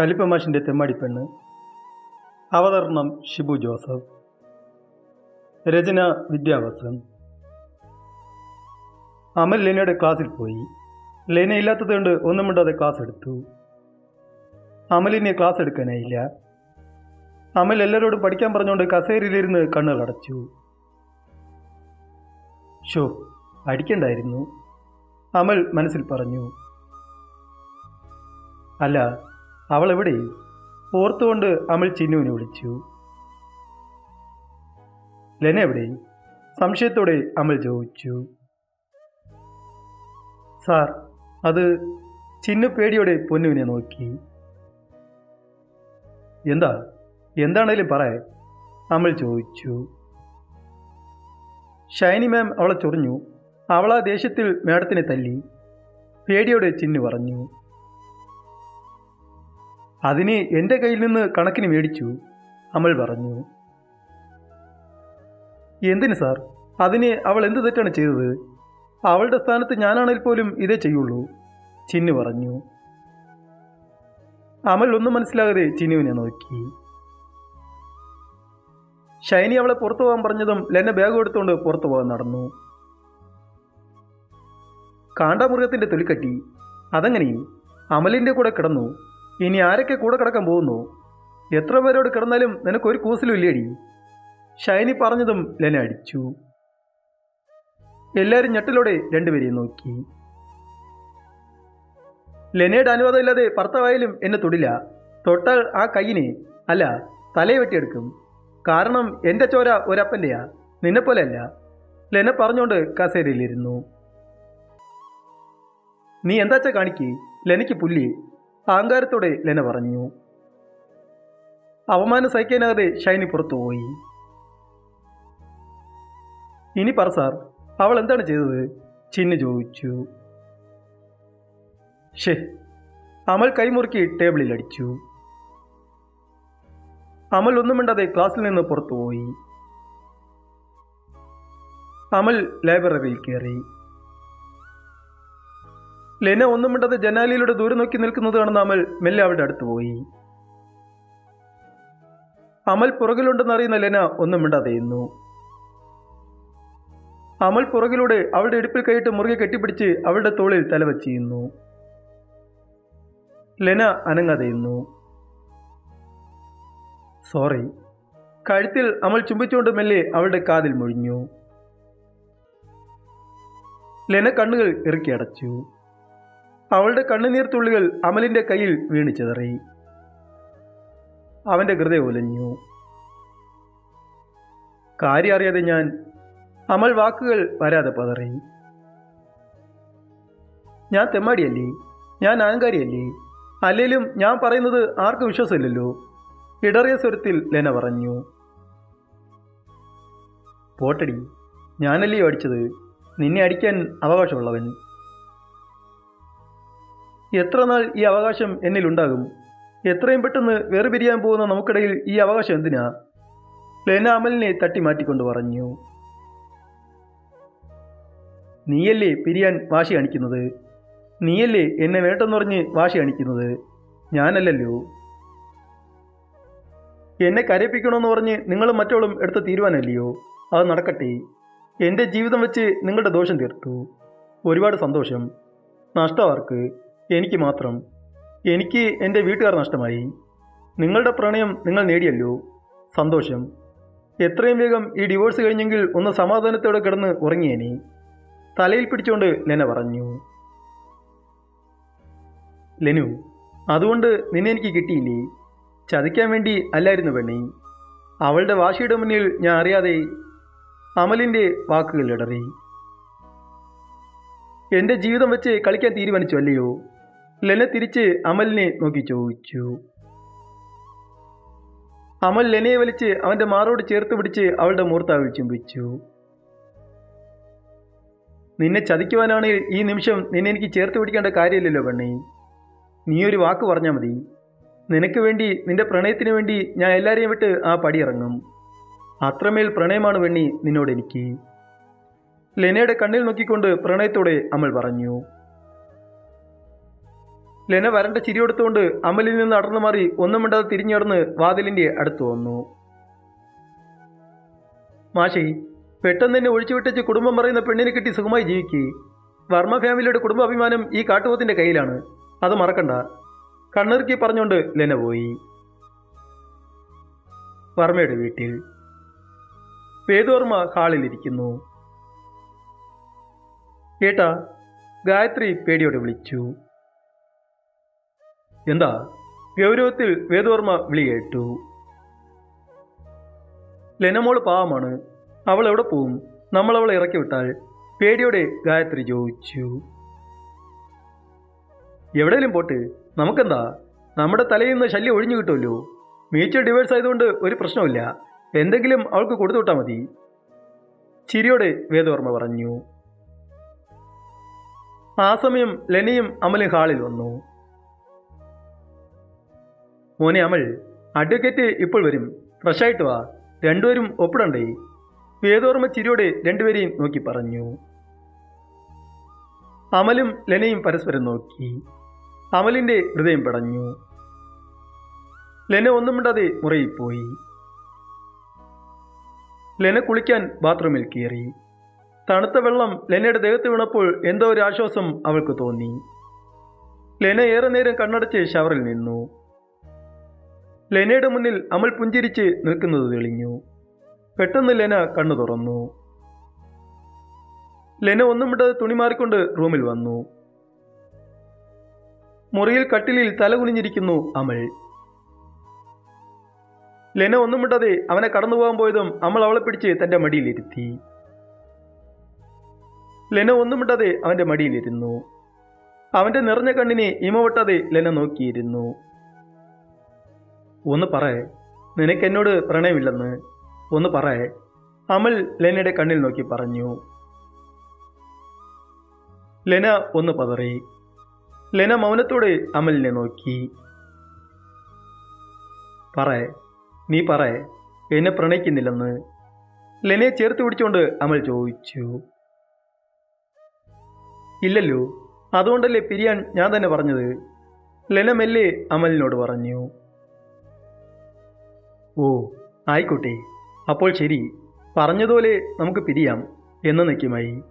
കലിപ്പമാഷിന്റെ തെമ്മാടിപ്പെണ്ണ് അവതരണം ഷിബു ജോസഫ്. രചന വിദ്യാവസൻ. അമൽ ലെനയുടെ ക്ലാസ്സിൽ പോയി. ലെന ഇല്ലാത്തതുകൊണ്ട് ഒന്നും മിണ്ടാതെ ക്ലാസ് എടുത്തു. അമലിനെ ക്ലാസ് എടുക്കാനായില്ല. അമൽ എല്ലാവരോടും പഠിക്കാൻ പറഞ്ഞുകൊണ്ട് കസേരയിലിരുന്ന് കണ്ണുകൾ അടച്ചു. ഷോ അടിക്കണ്ടായിരുന്നു. അമൽ മനസ്സിൽ പറഞ്ഞു അല്ല അവൾ എവിടെ? ഓർത്തുകൊണ്ട് അമൽ ചിന്നുവിനെ വിളിച്ചു. ലെന എവിടെ? സംശയത്തോടെ അമൽ ചോദിച്ചു. സാർ അത് ചിന്നു പേടിയോടെ പൊന്നുവിനെ നോക്കി. എന്താ? എന്താണേലും പറ അമൽ ചോദിച്ചു. ഷൈനി മാം അവളെ ചൊറിഞ്ഞു. അവളാ ദേഷ്യത്തിൽ മേഡത്തിനെ തല്ലി. പേടിയോടെ ചിന്നു പറഞ്ഞു. അതിന് എന്റെ കയ്യിൽ നിന്ന് കണക്കിന് മേടിച്ചു. അമൽ പറഞ്ഞു എന്തിന് സാർ? അതിന് അവൾ എന്ത് തെറ്റാണ് ചെയ്തത്? അവളുടെ സ്ഥാനത്ത് ഞാനാണെങ്കിൽ പോലും ഇതേ ചെയ്യുള്ളൂ ചിന്നു പറഞ്ഞു. അമൽ ഒന്നും മനസ്സിലാകാതെ ചിന്നുവിനെ നോക്കി. ഷൈനി അവളെ പുറത്തു പോകാൻ പറഞ്ഞതും ലെന്നെ ബാഗ് എടുത്തുകൊണ്ട് പുറത്തു പോകാൻ നടന്നു. കാണ്ടാമൃഗത്തിന്റെ തൊലിക്കട്ടി. അതങ്ങനെ അമലിന്റെ കൂടെ കിടന്നു. ഇനി ആരൊക്കെ കൂടെ കിടക്കാൻ പോകുന്നു? എത്ര പേരോട് കിടന്നാലും നിനക്കൊരു കൂസലും ഇല്ലേടി. ഷൈനി പറഞ്ഞതും ലെന അടിച്ചു. എല്ലാവരും ഞെട്ടിലൂടെ രണ്ടുപേരെയും നോക്കി. ലെനയുടെ അനുവാദമില്ലാതെ ഭർത്താവായാലും എന്നെ തൊടില്ല. തൊട്ടാൽ ആ കൈയിനെ അല്ല തലയെ വെട്ടിയെടുക്കും. കാരണം എന്റെ ചോര ഒരപ്പന്റെയാ നിന്നെപ്പോലെയല്ല ലെന പറഞ്ഞുകൊണ്ട് കസേരയിലിരുന്നു. നീ എന്താച്ചാ കാണിക്ക്? ലെനയ്ക്ക് പുല്ലി അഹങ്കാരത്തോടെ ലെന പറഞ്ഞു. അവമാനം സഹിക്കാനാകാതെ ഷൈനി പുറത്തുപോയി ഇനി പറ സാർ അവൾ എന്താണ് ചെയ്തത്? ചിന്നു ചോദിച്ചു. ഷേ അമൽ കൈമുറുക്കി ടേബിളിൽ അടിച്ചു. അമൽ ഒന്നും മിണ്ടാതെ ക്ലാസ്സിൽ നിന്ന് പുറത്തുപോയി അമൽ ലൈബ്രറിയിൽ കയറി. ലെന ഒന്നും മിണ്ടാതെ ജനാലിയിലൂടെ ദൂരെ നോക്കി നിൽക്കുന്നത് കാണുന്ന അമൽ മെല്ലെ അവളുടെ അടുത്ത് പോയി. അമൽ പുറകിലുണ്ടെന്നറിയുന്ന ലെന ഒന്നും മിണ്ടാതെ ഇരുന്നു അമൽ പുറകിലൂടെ അവളുടെ ഇടുപ്പിൽ കൈയിട്ട് മുറുകെ കെട്ടിപ്പിടിച്ച് അവളുടെ തോളിൽ തലവച്ചിരുന്നു ലെന അനങ്ങാതെയുന്നു സോറി. കഴുത്തിൽ അമൽ ചുംബിച്ചുകൊണ്ട് മെല്ലെ അവളുടെ കാതിൽ മുഴിഞ്ഞു. ലെന കണ്ണുകൾ ഇറുക്കി അടച്ചു. അവളുടെ കണ്ണുനീർ തുള്ളികൾ അമലിന്റെ കയ്യിൽ വീണ് അവന്റെ ഹൃദയം ഒലഞ്ഞു. കാര്യം അറിയാതെ ഞാൻ അമൽ വാക്കുകൾ വരാതെ പതറി. ഞാൻ തെമ്മാടിയല്ലേ? ഞാൻ അഹങ്കാരിയല്ലേ? അല്ലേലും ഞാൻ പറയുന്നത് ആർക്കും വിശ്വാസമില്ലല്ലോ? ഇടറിയ സ്വരത്തിൽ ലെന പറഞ്ഞു. പോട്ടടി ഞാനല്ലേ അടിച്ചത്? നിന്നെ അടിക്കാൻ അവകാശമുള്ളവൻ. എത്ര നാൾ ഈ അവകാശം എന്നിലുണ്ടാകും എത്രയും പെട്ടെന്ന് വേർപിരിയാൻ പോകുന്ന നമുക്കിടയിൽ ഈ അവകാശം എന്തിനാ? ലെന അമലിനെ തട്ടി മാറ്റിക്കൊണ്ട് പറഞ്ഞു. നീയല്ലേ പിരിയാൻ വാശി കാണിക്കുന്നത്? നീയല്ലേ എന്നെ വേണ്ടെന്ന് പറഞ്ഞ് വാശി കാണിക്കുന്നത്? ഞാനല്ലല്ലോ. എന്നെ കരയിപ്പിക്കണമെന്ന് പറഞ്ഞ് നിങ്ങളും മറ്റോളും എടുത്ത തീരുമാനമല്ലയോ? അത് നടക്കട്ടെ. എന്റെ ജീവിതം വെച്ച് നിങ്ങളുടെ ദോഷം തീർത്തു. ഒരുപാട് സന്തോഷം. നഷ്ടമാർക്ക് എനിക്ക് മാത്രം. എനിക്ക് എന്റെ വീട്ടുകാർ നഷ്ടമായി. നിങ്ങളുടെ പ്രണയം നിങ്ങൾ നേടിയല്ലോ. സന്തോഷം. എത്രയും വേഗം ഈ ഡിവോഴ്സ് കഴിഞ്ഞെങ്കിൽ ഒന്ന് സമാധാനത്തോടെ കിടന്ന് ഉറങ്ങിയേനെ. തലയിൽ പിടിച്ചുകൊണ്ട് ലെന പറഞ്ഞു. ലെനു അതുകൊണ്ട് നിന്നെ എനിക്ക് കിട്ടിയില്ലേ? ചതിക്കാൻ വേണ്ടി അല്ലായിരുന്നു പെണ്ണി. അവളുടെ വാശിയുടെ മുന്നിൽ ഞാൻ അറിയാതെ അമലിന്റെ വാക്കുകൾ ഇടറി. എന്റെ ജീവിതം വെച്ച് കളിക്കാൻ തീരുമാനിച്ചു അല്ലയോ? ലെന തിരിച്ച് അമലിനെ നോക്കി ചോദിച്ചു. അമൽ ലനയെ വലിച്ച് അവന്റെ മാറോട് ചേർത്ത് പിടിച്ച് അവളുടെ മൂർത്താവിൽ ചുംബിച്ചു. നിന്നെ ചതിക്കുവാനാണെങ്കിൽ ഈ നിമിഷം നിന്നെ എനിക്ക് ചേർത്ത് പിടിക്കേണ്ട കാര്യമില്ലല്ലോ പെണ്ണി. നീ ഒരു വാക്ക് പറഞ്ഞാൽ മതി. നിനക്ക് വേണ്ടി നിന്റെ പ്രണയത്തിന് വേണ്ടി ഞാൻ എല്ലാവരെയും വിട്ട് ആ പടി ഇറങ്ങും. അത്രമേൽ പ്രണയമാണ് വെണ്ണി നിന്നോട് എനിക്ക്. ലെനയുടെ കണ്ണിൽ നോക്കിക്കൊണ്ട് പ്രണയത്തോടെ അമൽ പറഞ്ഞു. ലെന വരണ്ട ചിരിയെടുത്തുകൊണ്ട് അമലിൽ നിന്ന് അടർന്നു മാറി ഒന്നും മിണ്ടാതെ തിരിഞ്ഞടന്ന് വാതിലിന്റെ അടുത്ത് വന്നു. മാഷി പെട്ടെന്ന് തന്നെ ഒഴിച്ചുവിട്ടച്ച് കുടുംബം പറയുന്ന പെണ്ണിനെ കിട്ടി സുഖമായി ജീവിക്കി. വർമ്മ ഫാമിലിയുടെ കുടുംബാഭിമാനം ഈ കാട്ടുപോത്തിന്റെ കയ്യിലാണ്. അത് മറക്കണ്ട. കണ്ണിറുക്കി പറഞ്ഞുകൊണ്ട് ലെന പോയി. വർമ്മയുടെ വീട്ടിൽ. വേദവർമ്മ ഹാളിലിരിക്കുന്നു. കേട്ടാ ഗായത്രി പേടിയോടെ വിളിച്ചു. എന്താ? ഗൗരവത്തിൽ വേദവർമ്മ വിളിയേറ്റു. ലെനമോൾ പാവമാണ്. അവൾ എവിടെ പോവും? നമ്മൾ അവളെ ഇറക്കി വിട്ടാൽ പേടിയോടെ ഗായത്രി ചോദിച്ചു. എവിടെയെങ്കിലും പോട്ട്. നമുക്കെന്താ? നമ്മുടെ തലയിൽ നിന്ന് ശല്യം ഒഴിഞ്ഞു കിട്ടുമല്ലോ. മ്യൂച്വൽ ഡിവേഴ്സ് ആയതുകൊണ്ട് ഒരു പ്രശ്നമില്ല എന്തെങ്കിലും അവൾക്ക് കൊടുത്തു വിട്ടാൽ മതി. ചിരിയോടെ വേദവർമ്മ പറഞ്ഞു. ആ സമയം ലെനിയും അമലും ഹാളിൽ വന്നു. മോനെ അമൽ അഡ്വക്കേറ്റ് ഇപ്പോൾ വരും. ഫ്രഷായിട്ട് വാ. രണ്ടുപേരും ഒപ്പിടണ്ടേ? വേദോർമ്മ ചിരിയോടെ രണ്ടുപേരെയും നോക്കി പറഞ്ഞു. അമലും ലനയും പരസ്പരം നോക്കി. അമലിന്റെ ഹൃദയം പടഞ്ഞു. ലെന ഒന്നും മിണ്ടാതെ മുറിയിൽ പോയി. ലെന കുളിക്കാൻ ബാത്റൂമിൽ കയറി. തണുത്ത വെള്ളം ലെനയുടെ ദേഹത്ത് വീണപ്പോൾ എന്തോ ഒരു ആശ്വാസം അവൾക്ക് തോന്നി. ലെന ഏറെ നേരം കണ്ണടച്ച് ഷവറിൽ നിന്നു. ലെനയുടെ മുന്നിൽ അമൽ പുഞ്ചിരിച്ച് നിൽക്കുന്നത് തെളിഞ്ഞു. പെട്ടെന്ന് ലെന കണ്ണു തുറന്നു. ലെന ഒന്നും വിടാതെ തുണി മാറിക്കൊണ്ട് റൂമിൽ വന്നു. മുറിയിൽ കട്ടിലിൽ തലകുനിഞ്ഞിരിക്കുന്നു അമൽ. ലെന ഒന്നും വിടാതെ അവനെ കടന്നു പോകാൻ പോയതും അമൽ അവളെ പിടിച്ച് തന്റെ മടിയിലിരുത്തി. ലെന ഒന്നും വിടാതെ അവന്റെ മടിയിലിരുന്നു. അവന്റെ നിറഞ്ഞ കണ്ണിനെ ഇമവട്ടാതെ ലെന നോക്കിയിരുന്നു. ഒന്ന് പറയേ നിനക്കെന്നോട് പ്രണയമില്ലെന്ന്. ഒന്ന് പറയേ അമൽ ലെനയുടെ കണ്ണിൽ നോക്കി പറഞ്ഞു. ലെന ഒന്ന് പതറി. ലെന മൗനത്തോടെ അമലിനെ നോക്കി. പറയേ നീ പറയേ എന്നെ പ്രണയിക്കുന്നില്ലെന്ന്. ലെനയെ ചേർത്ത് പിടിച്ചുകൊണ്ട് അമൽ ചോദിച്ചു. ഇല്ലല്ലോ അതുകൊണ്ടല്ലേ പിരിയാൻ ഞാൻ തന്നെ പറഞ്ഞത്? ലെന മെല്ലെ അമലിനോട് പറഞ്ഞു. ഓ ആയിക്കോട്ടെ. അപ്പോൾ ശരി. പറഞ്ഞതുപോലെ നമുക്ക് പിരിയാം. എന്ന് നിൽക്കുമായി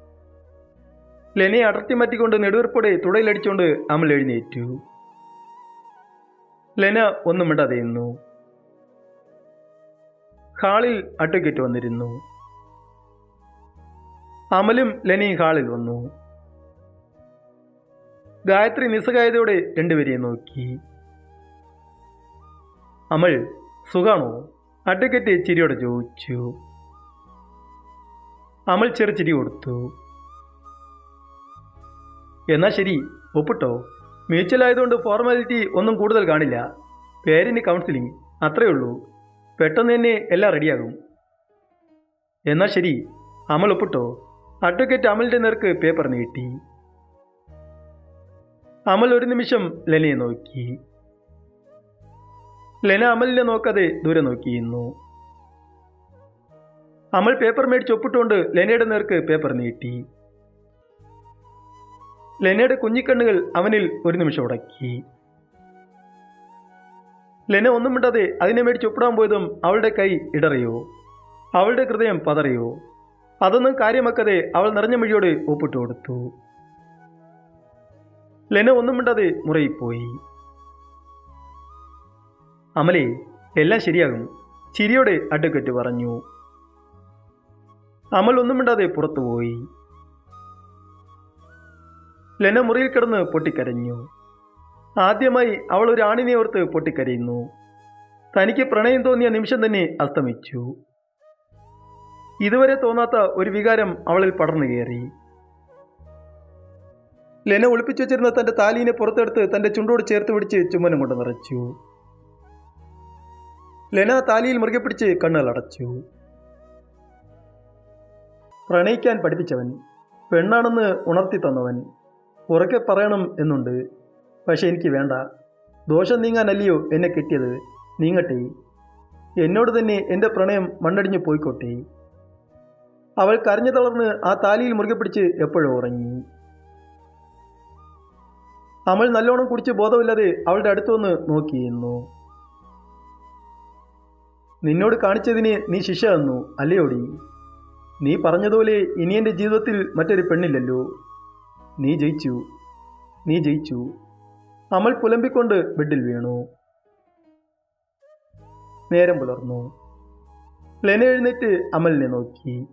ലെനെ അടർത്തി മാറ്റിക്കൊണ്ട് നെടുവീർപ്പോടെ തുടയിലടിച്ചുകൊണ്ട് അമൽ എഴുന്നേറ്റു. ലെന ഒന്നും മിണ്ടാതെ നിന്നു. ഹാളിൽ അഡ്വക്കേറ്റ് വന്നിരുന്നു. അമലും ലെനയും ഹാളിൽ വന്നു. ഗായത്രി നിസ്സഹായതയോടെ രണ്ടുപേരെയും നോക്കി. അമൽ സുഖാണോ? അഡ്വക്കേറ്റ് ചിരിയോടെ ചോദിച്ചു. അമൽ ചെറു ചിരി കൊടുത്തു. എന്നാ ശരി ഒപ്പിട്ടോ? മ്യൂച്വൽ ആയതുകൊണ്ട് ഫോർമാലിറ്റി ഒന്നും കൂടുതൽ കാണില്ല. പേരിന് കൗൺസിലിംഗ് അത്രയേ ഉള്ളൂ. പെട്ടെന്ന് തന്നെ എല്ലാം റെഡിയാകും എന്നാ ശരി അമൽ ഒപ്പിട്ടോ? അഡ്വക്കേറ്റ് അമലിന്റെ നേർക്ക് പേപ്പർ നീട്ടി. അമൽ ഒരു നിമിഷം ലനിയെ നോക്കി. ലെന അമലിനെ നോക്കാതെ ദൂരെ നോക്കിയിരുന്നു. അമൽ പേപ്പർ മേടിച്ച് ഒപ്പിട്ടുകൊണ്ട് ലെനയുടെ നേർക്ക് പേപ്പർ നീട്ടി. ലെനയുടെ കുഞ്ഞിക്കണ്ണുകൾ അവനിൽ ഒരു നിമിഷം ഉടക്കി. ലെന ഒന്നും മിണ്ടാതെ അതിനെ മേടിച്ച് ഒപ്പിടാൻ പോയതും അവളുടെ കൈ ഇടറിയോ? അവളുടെ ഹൃദയം പതറിയോ? അതൊന്നും കാര്യമാക്കാതെ അവൾ നിറഞ്ഞ മിഴിയോട് ഒപ്പിട്ട് കൊടുത്തു. ലെന ഒന്നും മിണ്ടാതെ മുറിയിപ്പോയി. പോയി അമലേ എല്ലാം ശരിയാകും ചിരിയോടെ അഡ്വക്കറ്റ് പറഞ്ഞു. അമൽ ഒന്നും മിണ്ടാതെ പുറത്തുപോയി ലെന മുറിയിൽ കിടന്ന് പൊട്ടിക്കരഞ്ഞു. ആദ്യമായി അവൾ ഒരു ആണിനെ ഓർത്ത് പൊട്ടിക്കരയുന്നു. തനിക്ക് പ്രണയം തോന്നിയ നിമിഷം തന്നെ അസ്തമിച്ചു. ഇതുവരെ തോന്നാത്ത ഒരു വികാരം അവളിൽ പടർന്നു കയറി. ലെന ഒളിപ്പിച്ചു വെച്ചിരുന്ന തന്റെ താലീനെ പുറത്തെടുത്ത് തന്റെ ചുണ്ടോട് ചേർത്ത് പിടിച്ച് ചുമനം കൊണ്ട് നിറച്ചു. ലെന താലിയിൽ മുറുകെ പിടിച്ച് കണ്ണുകൾ അടച്ചു. പ്രണയിക്കാൻ പഠിപ്പിച്ചവൻ പെണ്ണാണെന്ന് ഉണർത്തി തന്നവൻ ഉറക്കെ പറയണം എന്നുണ്ട്. പക്ഷെ എനിക്ക് വേണ്ട. ദോഷം നീങ്ങാനല്ലയോ എന്നെ കിട്ടിയത്? നീങ്ങട്ടെ. എന്നോട് തന്നെ എന്റെ പ്രണയം മണ്ണടിഞ്ഞു പോയിക്കോട്ടെ. അവൾ കരഞ്ഞു തളർന്ന് ആ താലിയിൽ മുറുകെ പിടിച്ച് എപ്പോഴും ഉറങ്ങി. അമൽ നല്ലോണം കുടിച്ച് ബോധമില്ലാതെ അവളുടെ അടുത്തു വന്ന് നോക്കിയിരുന്നു. നിന്നോട് കാണിച്ചതിന് നീ ശിക്ഷ തന്നു അല്ലയോടി? നീ പറഞ്ഞതുപോലെ ഇനി എന്റെ ജീവിതത്തിൽ മറ്റൊരു പെണ്ണില്ലല്ലോ. നീ ജയിച്ചു. നീ ജയിച്ചു. അമൽ പുലമ്പിക്കൊണ്ട് ബെഡിൽ വീണു. നേരം പുലർന്നു. ലെന എഴുന്നേറ്റ് അമലിനെ നോക്കി.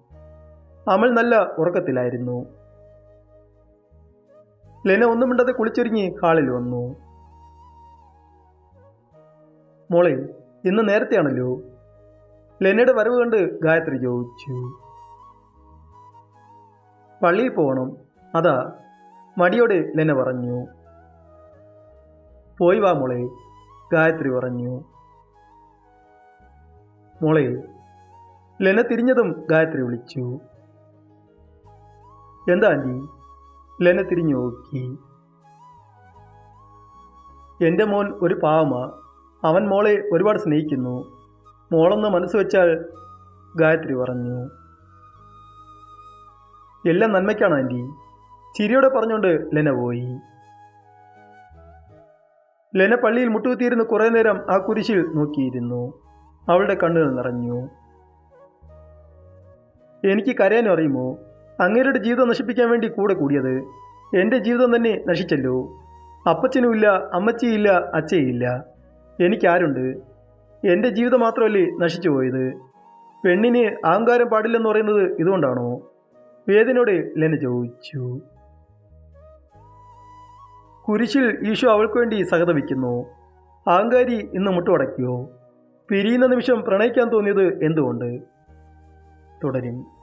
അമൽ നല്ല ഉറക്കത്തിലായിരുന്നു. ലെന ഒന്നും മിണ്ടാതെ കുളിച്ചൊരുങ്ങി ഹാളിൽ വന്നു. മോളെ ഇന്ന് നേരത്തെയാണല്ലോ. ലെനയുടെ വരവ് കണ്ട് ഗായത്രി ചോദിച്ചു. പള്ളിയിൽ പോകണം. അതാ മടിയോടെ ലെന പറഞ്ഞു. പോയി വാ മോളെ ഗായത്രി പറഞ്ഞു. മോളെ ലെന തിരിഞ്ഞതും ഗായത്രി വിളിച്ചു. എന്താ ആന്റി ലെന തിരിഞ്ഞു നോക്കി. എന്റെ മോൻ ഒരു പാവമാ. അവൻ മോളെ ഒരുപാട് സ്നേഹിക്കുന്നു. മോളൊന്ന് മനസ്സ് വെച്ചാൽ ഗായത്രി പറഞ്ഞു. എല്ലാം നന്മയ്ക്കാണ് ആന്റി. ചിരിയോടെ പറഞ്ഞുകൊണ്ട് ലെന പോയി. ലെന പള്ളിയിൽ മുട്ടുകുത്തിയിരുന്ന് കുറേ നേരം ആ കുരിശിൽ നോക്കിയിരുന്നു. അവളുടെ കണ്ണുകൾ നിറഞ്ഞു. എനിക്ക് കരയാനും അറിയുമോ? അങ്ങേരുടെ ജീവിതം നശിപ്പിക്കാൻ വേണ്ടി കൂടെ കൂടിയത്. എന്റെ ജീവിതം തന്നെ നശിച്ചല്ലോ. അപ്പച്ചനുമില്ല അമ്മച്ചിയില്ല അച്ഛയില്ല. എനിക്കാരുണ്ട്. എന്റെ ജീവിതം മാത്രമല്ലേ നശിച്ചു പോയത്? പെണ്ണിന് അഹങ്കാരം പാടില്ലെന്ന് പറയുന്നത് ഇതുകൊണ്ടാണോ? വേദനയോടെ ലെന ചോദിച്ചു. കുരിശിൽ ഈശോ അവൾക്ക് വേണ്ടി സഹതപിക്കുന്നു അഹങ്കാരി ഇന്ന് മുട്ടുമടക്കിയോ പിരിയുന്ന നിമിഷം പ്രണയിക്കാൻ തോന്നിയത് എന്തുകൊണ്ട്? തുടരും.